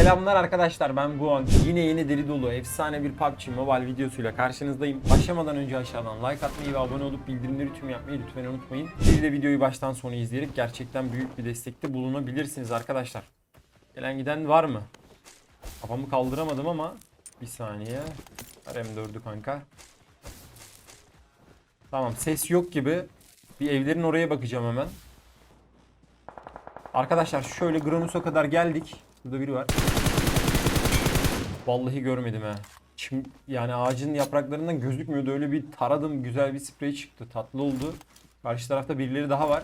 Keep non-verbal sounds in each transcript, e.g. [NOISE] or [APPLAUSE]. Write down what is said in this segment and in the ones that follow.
Selamlar arkadaşlar ben Guan. Yine yeni deli dolu efsane bir PUBG Mobile videosuyla karşınızdayım. Başlamadan önce aşağıdan like atmayı ve abone olup bildirimleri tüm yapmayı lütfen unutmayın. Bir de videoyu baştan sona izleyerek gerçekten büyük bir destekte bulunabilirsiniz arkadaşlar. Gelen giden var mı? Kafamı kaldıramadım ama bir saniye. RM4'ü kanka. Tamam ses yok gibi. Bir evlerin oraya bakacağım hemen. Arkadaşlar şöyle Granus'a kadar geldik. Burada biri var. Vallahi görmedim ha. Çim, yani ağacın yapraklarından gözükmüyordu. Öyle bir taradım. Güzel bir sprey çıktı. Tatlı oldu. Karşı tarafta birileri daha var.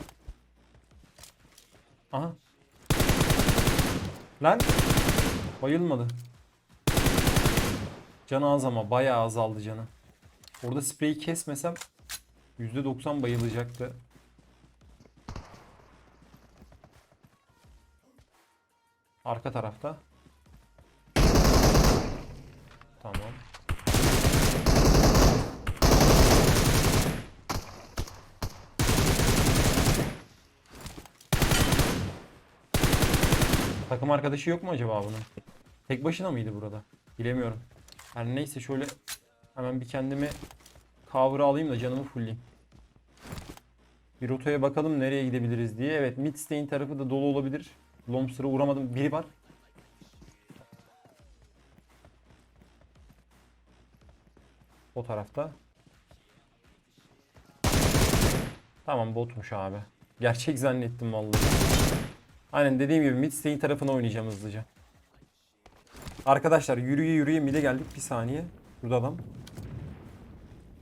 Aha. Lan. Bayılmadı. Canı az ama bayağı azaldı canı. Orada spreyi kesmesem %90 bayılacaktı. Arka tarafta. Tamam. Takım arkadaşı yok mu acaba bunun? Tek başına mıydı burada? Bilemiyorum. Her neyse şöyle hemen bir kendimi cover'a alayım da canımı fullleyeyim. Bir rotaya bakalım nereye gidebiliriz diye. Evet Midstein tarafı da dolu olabilir. Lobster'a uğramadım. Biri var. O tarafta. Tamam botmuş abi. Gerçek zannettim vallahi. Aynen dediğim gibi Midstein tarafına oynayacağım hızlıca. Arkadaşlar yürüye yürüye mid'e geldik. Bir saniye. Burada adam.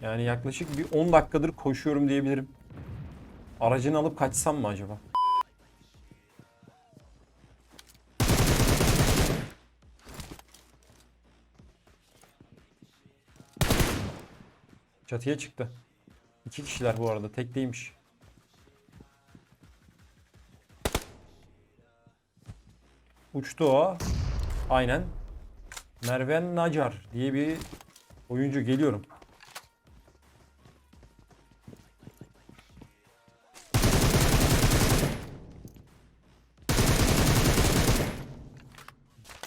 Yani yaklaşık bir 10 dakikadır koşuyorum diyebilirim. Aracını alıp kaçsam mı acaba? Çatıya çıktı. İki kişiler bu arada. Tek değilmiş. Uçtu o. Aynen. Merven Nacar diye bir oyuncu geliyorum.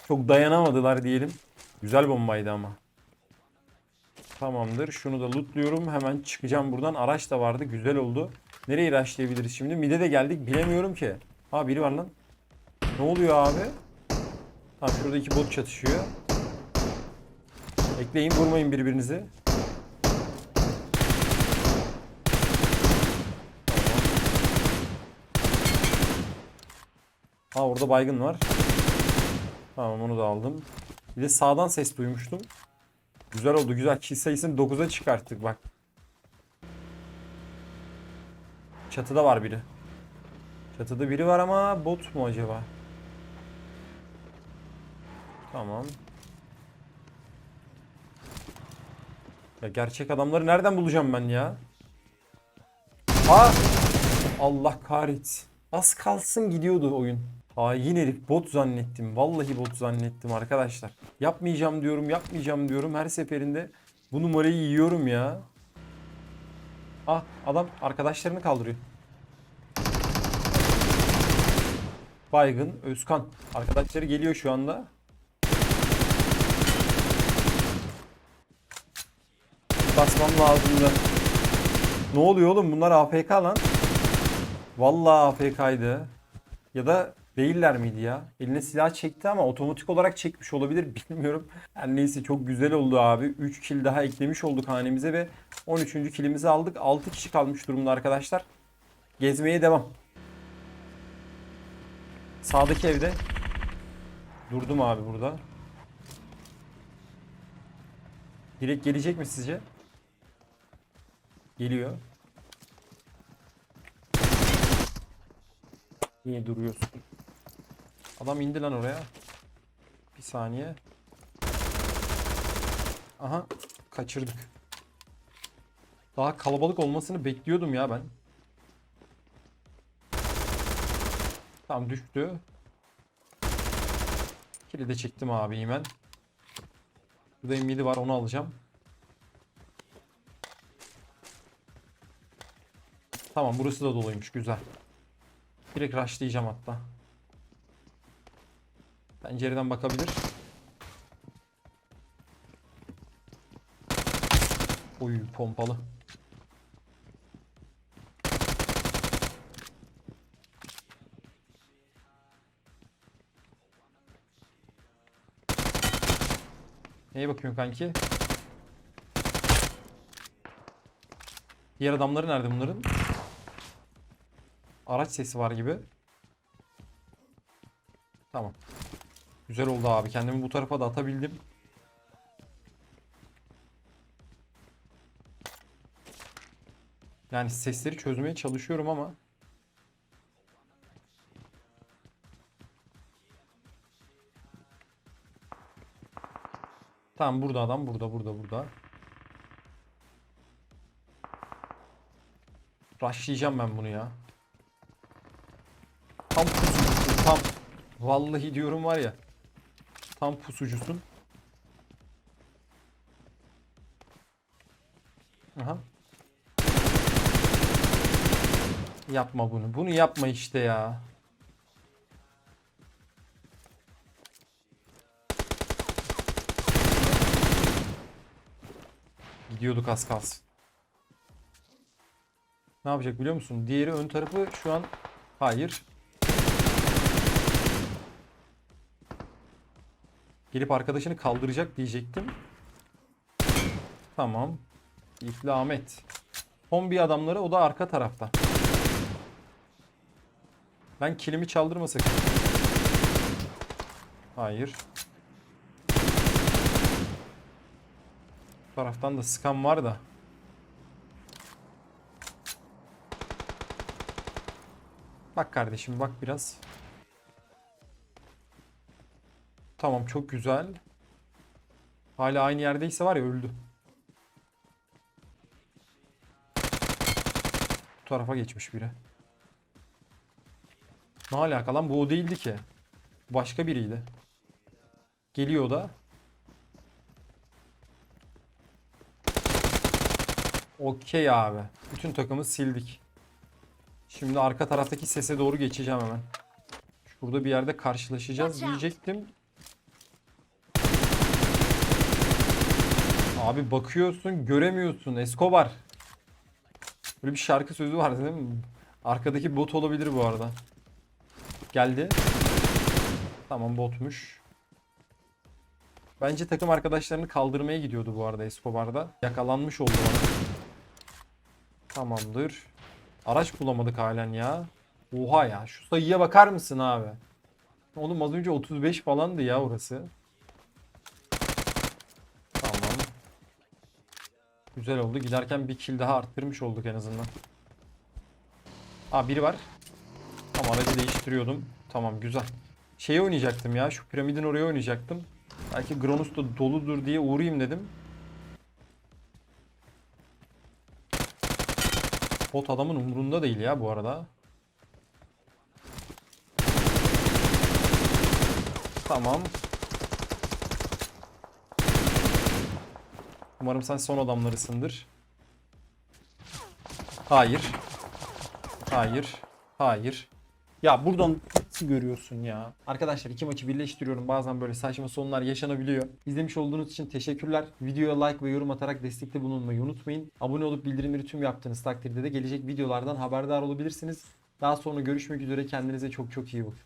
Çok dayanamadılar diyelim. Güzel bombaydı ama. Tamamdır. Şunu da lootluyorum. Hemen çıkacağım buradan. Araç da vardı. Güzel oldu. Nereye rushlayabiliriz şimdi? Mide de geldik. Bilemiyorum ki. Ha biri var lan. Ne oluyor abi? Ha şurada iki bot çatışıyor. Ekleyin vurmayın birbirinizi. Ha orada baygın var. Tamam onu da aldım. Bir de sağdan ses duymuştum. Güzel oldu güzel. Kill sayısını 9'a çıkarttık bak. Çatıda var biri. Çatıda biri var ama bot mu acaba? Tamam. Ya gerçek adamları nereden bulacağım ben ya? Aa! Allah kahretsin. Az kalsın gidiyordu oyun. Hain herif bot zannettim. Vallahi bot zannettim arkadaşlar. Yapmayacağım diyorum, yapmayacağım diyorum. Her seferinde bu numarayı yiyorum ya. Ah adam arkadaşlarını kaldırıyor. Baygın, Özkan. Arkadaşları geliyor şu anda. Basmam lazımdı. Ne oluyor oğlum? Bunlar AFK lan. Vallahi AFK'ydı. Ya da değiller miydi ya? Eline silah çekti ama otomatik olarak çekmiş olabilir [LAUGHS] bilmiyorum. Her neyse çok güzel oldu abi. 3 kill daha eklemiş olduk hanemize ve 13. killimizi aldık. 6 kişi kalmış durumda arkadaşlar. Gezmeye devam. Sağdaki evde. Durdum abi burada. Direkt gelecek mi sizce? Geliyor. Niye duruyorsun? Adam indi lan oraya. Bir saniye. Aha kaçırdık. Daha kalabalık olmasını bekliyordum ya ben. Tam düştü. Kili de çektim abi hemen. Burada M7 var onu alacağım. Tamam burası da doluymuş güzel. Direkt rushlayacağım hatta. Pencereden bakabilir. Oy pompalı. Neye bakıyorsun kanki? Diğer adamları nerede bunların? Araç sesi var gibi. Tamam. Güzel oldu abi. Kendimi bu tarafa da atabildim. Yani sesleri çözmeye çalışıyorum ama Tamam burada adam burada burada burada. Rushlayacağım ben bunu ya. Tam pusucusun tam. Vallahi diyorum var ya. Tam pusucusun. Aha. Yapma bunu. Bunu yapma işte ya. Gidiyorduk az kalsın. Ne yapacak biliyor musun? Diğeri ön tarafı şu an hayır. Gelip arkadaşını kaldıracak diyecektim. Tamam. İfli Ahmet. Kombi adamları o da arka tarafta. Ben kilimi çaldırma sakın. Hayır. Bu taraftan da sıkan var da. Bak kardeşim bak biraz. Tamam çok güzel. Hala aynı yerdeyse var ya öldü. Bu tarafa geçmiş biri. Ne alaka lan bu o değildi ki. Başka biriydi. Geliyor da. Okey abi. Bütün takımı sildik. Şimdi arka taraftaki sese doğru geçeceğim hemen. Şurada bir yerde karşılaşacağız diyecektim. Abi bakıyorsun göremiyorsun Escobar. Böyle bir şarkı sözü var değil mi? Arkadaki bot olabilir bu arada. Geldi. Tamam botmuş. Bence takım arkadaşlarını kaldırmaya gidiyordu bu arada Escobar'da. Yakalanmış oldu bana. Tamamdır. Araç bulamadık halen ya. Oha ya şu sayıya bakar mısın abi? Oğlum az önce 35 falandı ya orası. Tamam. Güzel oldu. Giderken bir kill daha arttırmış olduk en azından. Aa biri var. Tamam aracı değiştiriyordum. Tamam güzel. Şeyi oynayacaktım ya. Şu piramidin oraya oynayacaktım. Belki Gronus da doludur diye uğrayayım dedim. Bot adamın umurunda değil ya bu arada. Tamam. Umarım sen son adamlarısındır. Hayır. Hayır. Hayır. Ya buradan nasıl görüyorsun ya? Arkadaşlar iki maçı birleştiriyorum. Bazen böyle saçma sonlar yaşanabiliyor. İzlemiş olduğunuz için teşekkürler. Videoya like ve yorum atarak destekte bulunmayı unutmayın. Abone olup bildirimleri tüm yaptığınız takdirde de gelecek videolardan haberdar olabilirsiniz. Daha sonra görüşmek üzere. Kendinize çok çok iyi bakın.